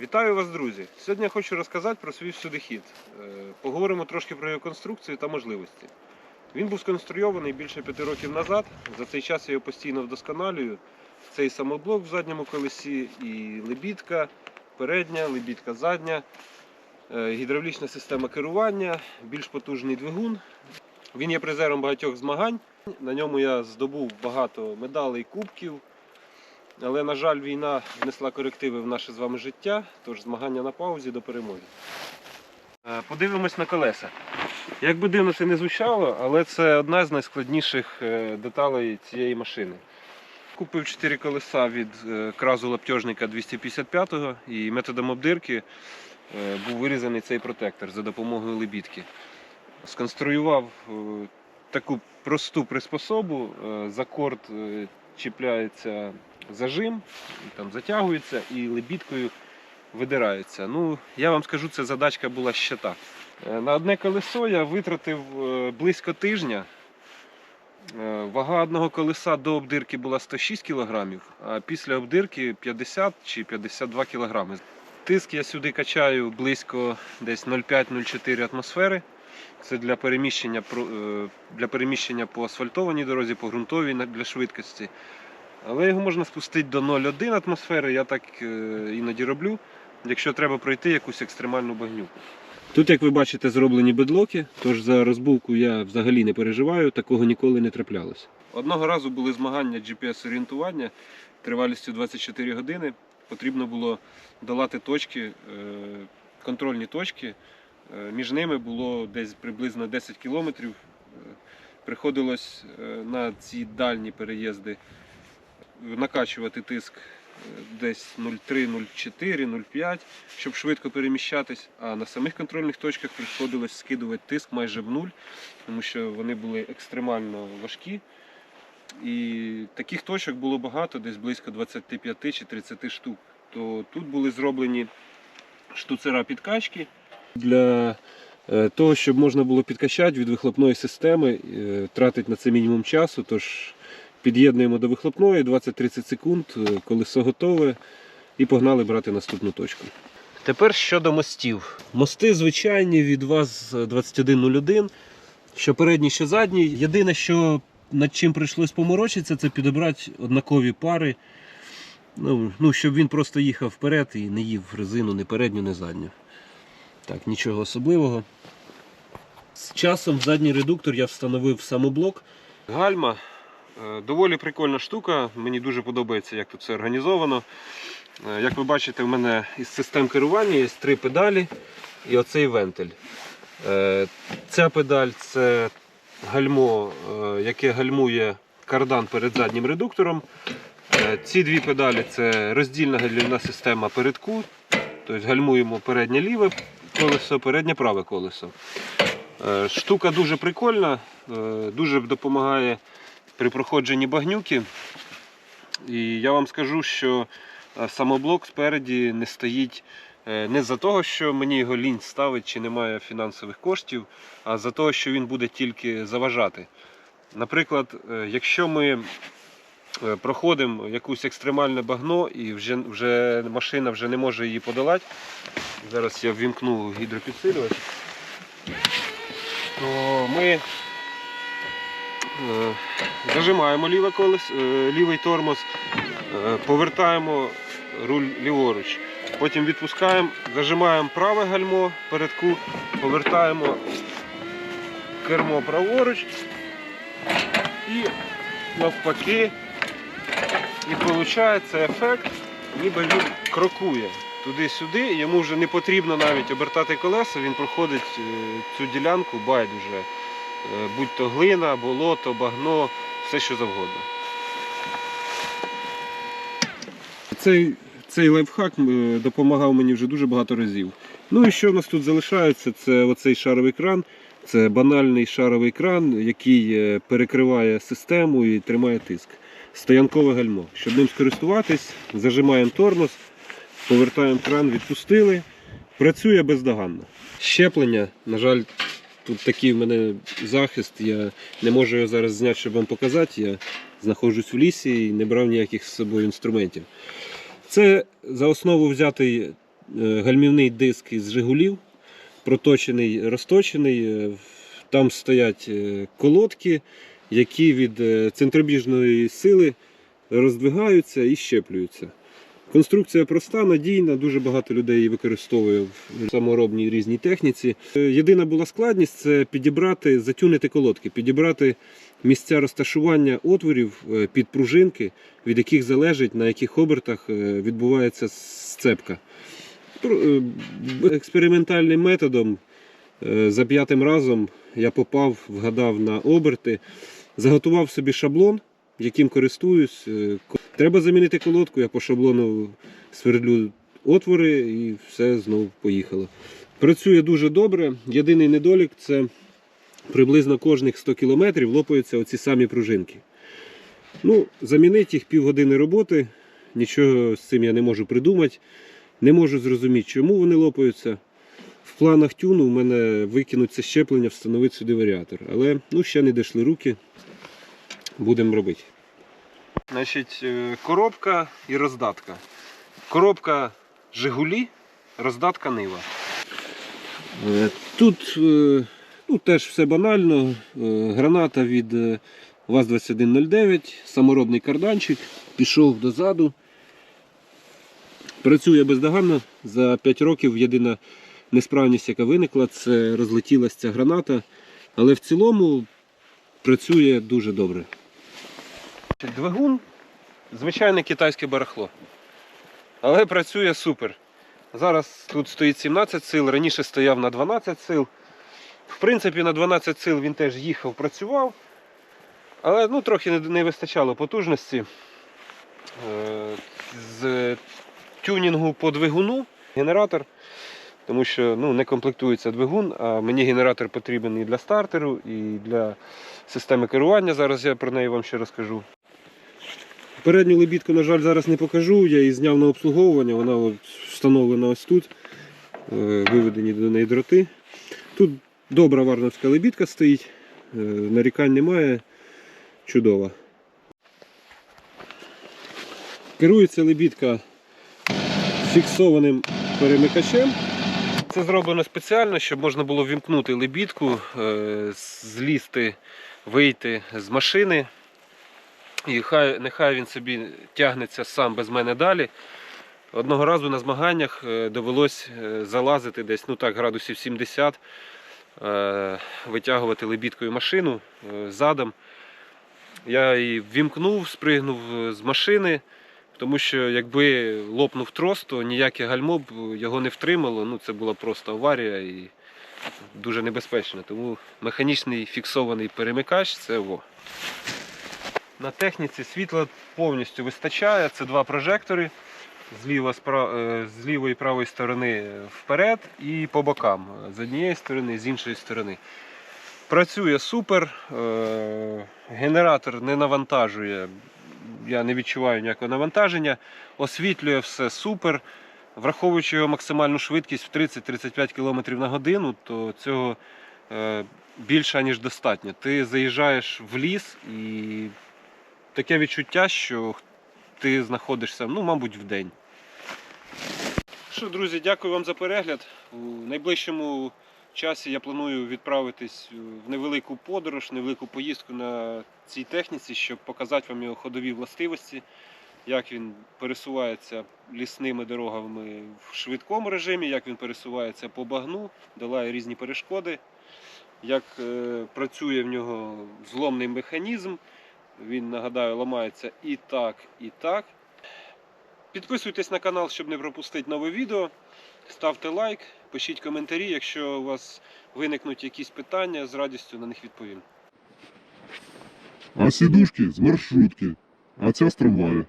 Вітаю вас, друзі! Сьогодні я хочу розказати про свій всюдихід. Е, Поговоримо трошки про його конструкцію та можливості. Він був сконструйований більше п'яти років назад. За цей час я його постійно вдосконалюю. Це і самоблок в задньому колесі, і лебідка передня, лебідка задня, е, гідравлічна система керування, більш потужний двигун. Він є призером багатьох змагань. На ньому я здобув багато медалей, кубків. Але, на жаль, війна внесла корективи в наше з вами життя, тож змагання на паузі до перемоги. Е, Подивимось на колеса. Як би дивно це не звучало, але це одна з найскладніших е, деталей цієї машини. Купив 4 колеса від е, кразу лаптежника 255-го і методом обдирки був вирізаний цей протектор за допомогою лебідки. Сконструював таку просту приспособу, за корд е, чіпляється зажим, там затягується і лебідкою видирається. Ну, я вам скажу, це задачка була ще та. Е, На одне колесо я витратив е, близько тижня. Е, Вага одного колеса до обдирки була 106 кг, а після обдирки 50 чи 52 кг. Тиск я сюди качаю близько десь 0,5-0,4 атмосфери. Це для переміщення, е, для переміщення по асфальтованій дорозі, по ґрунтовій для швидкості. Але його можна спустити до 0,1 атмосфери, я так е, іноді роблю, якщо треба пройти якусь екстремальну багнюку. Тут, як ви бачите, зроблені бедлоки, тож за розбувку я взагалі не переживаю, такого ніколи не траплялося. Одного разу були змагання GPS-орієнтування тривалістю 24 години. Потрібно було долати точки, е, контрольні точки. Е, Між ними було десь приблизно 10 кілометрів. Е, Приходилось е, на ці дальні переїзди накачувати тиск десь 0,3, 0,4, 0,5, щоб швидко переміщатись. А на самих контрольних точках приходилось скидувати тиск майже в нуль, тому що вони були екстремально важкі. І таких точок було багато, десь близько 25 чи 30 штук. То тут були зроблені штуцера підкачки. Для е, того, щоб можна було підкачати від вихлопної системи, е, тратить на це мінімум часу. Тож під'єднуємо до вихлопної 20-30 секунд, е, колесо готове, і погнали брати наступну точку. Тепер щодо мостів. Мости звичайні від ВАЗ 2101, що передній, що задній. Єдине, що над чим прийшлось поморочитися, це підібрати однакові пари. Ну, ну, щоб він просто їхав вперед і не їв резину ні передню, ні задню. Так, нічого особливого. З часом задній редуктор я встановив самоблок. Гальма е, доволі прикольна штука. Мені дуже подобається, як тут все організовано. Е, Як ви бачите, в мене із систем керування є три педалі і оцей вентиль. Е, Ця педаль це гальмо, яке гальмує кардан перед заднім редуктором. Ці дві педалі це роздільна гальмівна система передку. Тобто гальмуємо переднє ліве колесо, переднє праве колесо. Е, Штука дуже прикольна, е, дуже допомагає при проходженні багнюки. І я вам скажу, що е, самоблок спереді не стоїть не за того, що мені його лінь ставить чи немає фінансових коштів, а за того, що він буде тільки заважати. Наприклад, якщо ми проходимо якусь екстремальне багно і вже, вже машина вже не може її подолати. Зараз я ввімкну гідропідсилювач. То ми е, зажимаємо ліве колес, е, лівий тормоз, е, повертаємо руль ліворуч. Потім відпускаємо, зажимаємо праве гальмо передку, повертаємо кермо праворуч і навпаки. І виходить ефект, ніби він крокує туди-сюди, йому вже не потрібно навіть обертати колеса, він проходить е, цю ділянку байдуже. Е, Будь то глина, болото, багно, все що завгодно. Цей, цей лайфхак е, допомагав мені вже дуже багато разів. Ну і що в нас тут залишається? Це оцей шаровий кран. Це банальний шаровий кран, який перекриває систему і тримає тиск. Стоянкове гальмо. Щоб ним скористуватись, зажимаємо тормоз, повертаємо кран, відпустили. Працює бездоганно. Щеплення, на жаль, тут такий в мене захист. Я не можу його зараз зняти, щоб вам показати. Я знаходжусь в лісі і не брав ніяких з собою інструментів. Це за основу взятий е, гальмівний диск із Жигулів, проточений, розточений. Е, Там стоять е, колодки, які від е, центробіжної сили роздвигаються і щеплюються. Конструкція проста, надійна, дуже багато людей її використовує в саморобній різній техніці. Е, Єдина була складність це підібрати, затюнити колодки, підібрати місця розташування отворів е, під пружинки, від яких залежить на яких обертах відбувається сцепка. Експериментальним методом за п'ятим разом я попав, вгадав на оберти, заготував собі шаблон, яким користуюсь. Е, Треба замінити колодку, я по шаблону свердлю отвори і все знову поїхало. Працює дуже добре. Єдиний недолік це приблизно кожних 100 км лопаються оці самі пружинки. Ну, замінити їх півгодини роботи, нічого з цим я не можу придумати. Не можу зрозуміти, чому вони лопаються. В планах тюну в мене викинуть це щеплення, встановити сюди варіатор. Але ну, ще не дійшли руки. Будемо робити. Значить, е, коробка і роздатка. Коробка Жигулі, роздатка Нива. Е, Тут е, ну, теж все банально. Граната від е, ВАЗ-2109, саморобний карданчик, пішов дозаду. Працює бездоганно. За 5 років єдина несправність, яка виникла, це розлетілася ця граната. Але в цілому працює дуже добре. Двигун звичайне китайське барахло. Але працює супер. Зараз тут стоїть 17 сил, раніше стояв на 12 сил. В принципі, на 12 сил він теж їхав, працював. Але ну, трохи не, вистачало потужності. Е, з тюнінгу по двигуну генератор, тому що ну, не комплектується двигун, а мені генератор потрібен і для стартеру, і для системи керування. Зараз я про неї вам ще розкажу. Передню лебідку, на жаль, зараз не покажу. Я її зняв на обслуговування, вона от встановлена ось тут. Е, Виведені до неї дроти. Тут добра варновська лебідка стоїть, е, нарікань немає. Чудова. Керується лебідка фіксованим перемикачем. Це зроблено спеціально, щоб можна було вімкнути лебідку, е, злізти, вийти з машини. І хай, нехай він собі тягнеться сам без мене далі. Одного разу на змаганнях е, довелось е, залазити десь ну так, градусів 70, е, витягувати лебідкою машину задом. Я її вімкнув, спригнув з машини, тому що якби лопнув трос, то ніяке гальмо б його не втримало. Ну, це була просто аварія і дуже небезпечно. Тому механічний фіксований перемикач це во. На техніці світла повністю вистачає. Це два прожектори зліва, е, з лівої і правої сторони вперед і по бокам. З однієї сторони, з іншої сторони. Працює супер. е, Генератор не навантажує. Я не відчуваю ніякого навантаження. Освітлює все супер. Враховуючи його максимальну швидкість в 30-35 км на годину, то цього е, більше ніж достатньо. Ти заїжджаєш в ліс і таке відчуття, що ти знаходишся, ну, мабуть, в день. Що, друзі, дякую вам за перегляд. У найближчому часі я планую відправитись в невелику подорож, невелику поїздку на цій техніці, щоб показати вам його ходові властивості, як він пересувається лісними дорогами в швидкому режимі, як він пересувається по багну, долає різні перешкоди, як е, працює в нього зломний механізм. Він, нагадаю, ламається і так, і так. Підписуйтесь на канал, щоб не пропустити нове відео. Ставте лайк, пишіть коментарі, якщо у вас виникнуть якісь питання, з радістю на них відповім. А сідушки з маршрутки, а ця з трамвая.